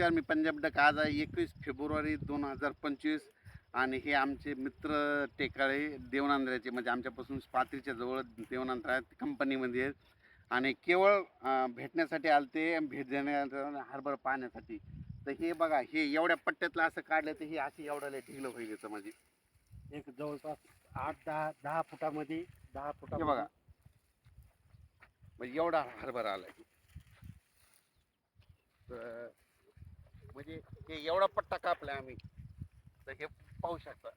नमस्कार मी पंजाब डक. आज आहे एकवीस फेब्रुवारी दोन हजार पंचवीस आणि हे आमचे मित्र टेकाळे देवनांद्र्याचे म्हणजे आमच्यापासून पात्रीच्या जवळ देवनांद्रा कंपनीमध्ये आहेत. आणि केवळ भेटण्यासाठी आलते भेट देण्या हरभर पाहण्यासाठी. तर हे बघा हे एवढ्या पट्ट्यातलं असं काढलं तर हे असे एवढ्याला ढिगलं होईल याचं म्हणजे. एक जवळपास आठ दहा दहा फुटामध्ये दहा हे फुटामध्ये. बघा म्हणजे एवढा हरभरा आला तर म्हणजे हे एवढा पट्टा कापलाय आम्ही तर हे पाहू शकता.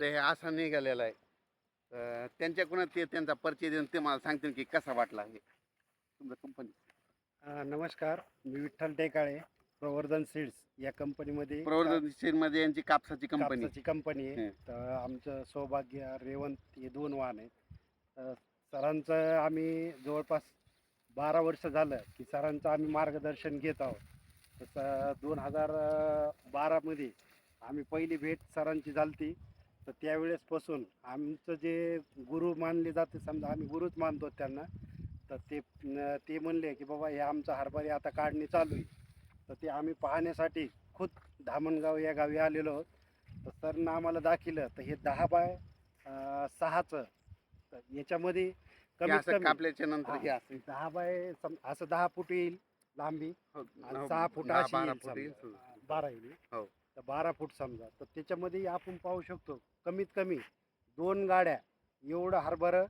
तर हे असा निघालेला आहे. त्यांच्याकडून ते त्यांचा परिचय देऊन ते मला सांगतील की कसा वाटला हे. तुमचं कंपनी नमस्कार मी विठ्ठल टेकाळे प्रवर्धन सीड्स या कंपनीमध्ये प्रवर्धनमध्ये यांची कापसाची कंपनी कंपनी आहे. तर आमचं सौभाग्य रेवंत हे दोन वाहन आहेत सरांचं आम्ही जवळपास बारा वर्ष झालं की सरांचं आम्ही मार्गदर्शन घेत आहोत. तसं दोन हजार बारामध्ये आम्ही पहिली भेट सरांची झालती. तर त्यावेळेसपासून आमचं जे गुरु मानले जाते समजा आम्ही गुरुच मानतो त्यांना तर ते ते म्हणले की बाबा हे आमचं हरभरे आता काढणी चालू आहे. तर ते आम्ही पाहण्यासाठी खुद धामणगाव या गावी आलेलो आहोत. तर सरनं आम्हाला दाखिलं तर हे दहा बाय सहाचं तर याच्यामध्ये हे कमीत असं कमी कापल्याच्या नंतर हे असं दहा बाय सम- असं दहा फूट येईल लांबी हो, आणि हो, सहा फूट दहा अशी बारा येईल फूट येईल. समजा. बारा येईल हो. तर बारा फूट समजा तर त्याच्यामध्ये आपण पाहू शकतो कमीत कमी दोन गाड्या एवढं हरभरं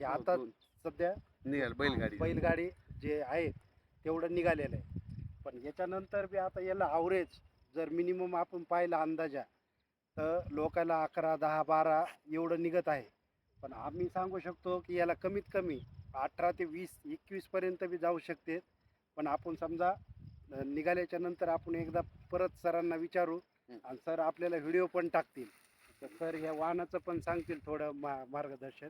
हे आता दोन. सध्या निघाल बैलगाडी बैलगाडी जे आहे तेवढं निघालेलं आहे पण याच्यानंतर बी आता याला आवरेज जर मिनिमम आपण पाहिला अंदाजा तर लोकाला अकरा दहा बारा एवढं निघत आहे पण आम्ही सांगू शकतो की याला कमीत कमी अठरा ते वीस एकवीसपर्यंत बी जाऊ शकते. पण आपण समजा निघाल्याच्या नंतर आपण एकदा परत सरांना विचारू. आणि सर आपल्याला व्हिडिओ पण टाकतील. तर सर ह्या वाहनाचं पण सांगतील थोडं मा मार्गदर्शन.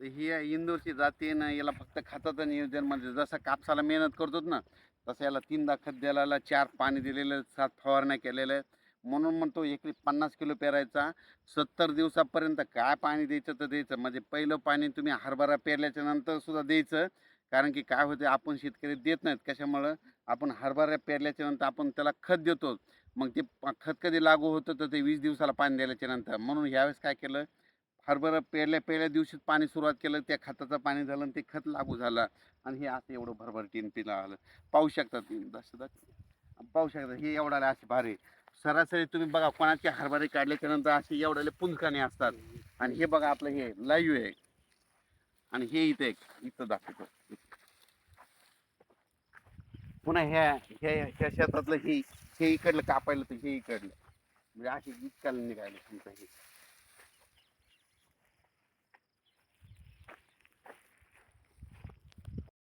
ही आहे इंदोरची जाती ना याला फक्त खताचं नियोजन म्हणजे जसं कापसाला मेहनत करतो ना तसं याला तीनदा खत द्यायला चार पाणी दिलेलं सात फवारण्या केलेल्या आहेत. म्हणून म्हणतो एकरी पन्नास किलो पेरायचा सत्तर दिवसापर्यंत काय पाणी द्यायचं तर द्यायचं. म्हणजे पहिलं पाणी तुम्ही हरभरा पेरल्याच्या नंतर सुद्धा द्यायचं. कारण की काय होते आपण शेतकरी देत नाहीत. कशामुळं? आपण हरभरा पेरल्याच्या नंतर आपण त्याला खत देतो. मग ते खत कधी लागू होतं तर ते वीस दिवसाला पाणी द्यायच्या नंतर. म्हणून ह्यावेळेस काय केलं? हरभरा पेरल्या पहिल्या दिवशीच पाणी सुरुवात केलं. त्या खताचं पाणी झालं आणि ते खत लागू झालं. आणि हे असं एवढं भरभर टीन पिला आलं. पाहू शकतात तुम्ही. दस पाहू शकता. हे एवढा असे भारी. सरासरी तुम्ही बघा कोणाचे हरभरे काढल्याच्या नंतर असे एवढाले पुंजकाने असतात. आणि हे बघा आपलं हे लाईव्ह आहे. आणि हे इथे एक इथं दाखवतो. पुन्हा ह्या ह्या ह्या शेतातलं हे हे इकडलं कापायला तर हे इकडलं. म्हणजे असे इतकाला निघायला तुमचं हे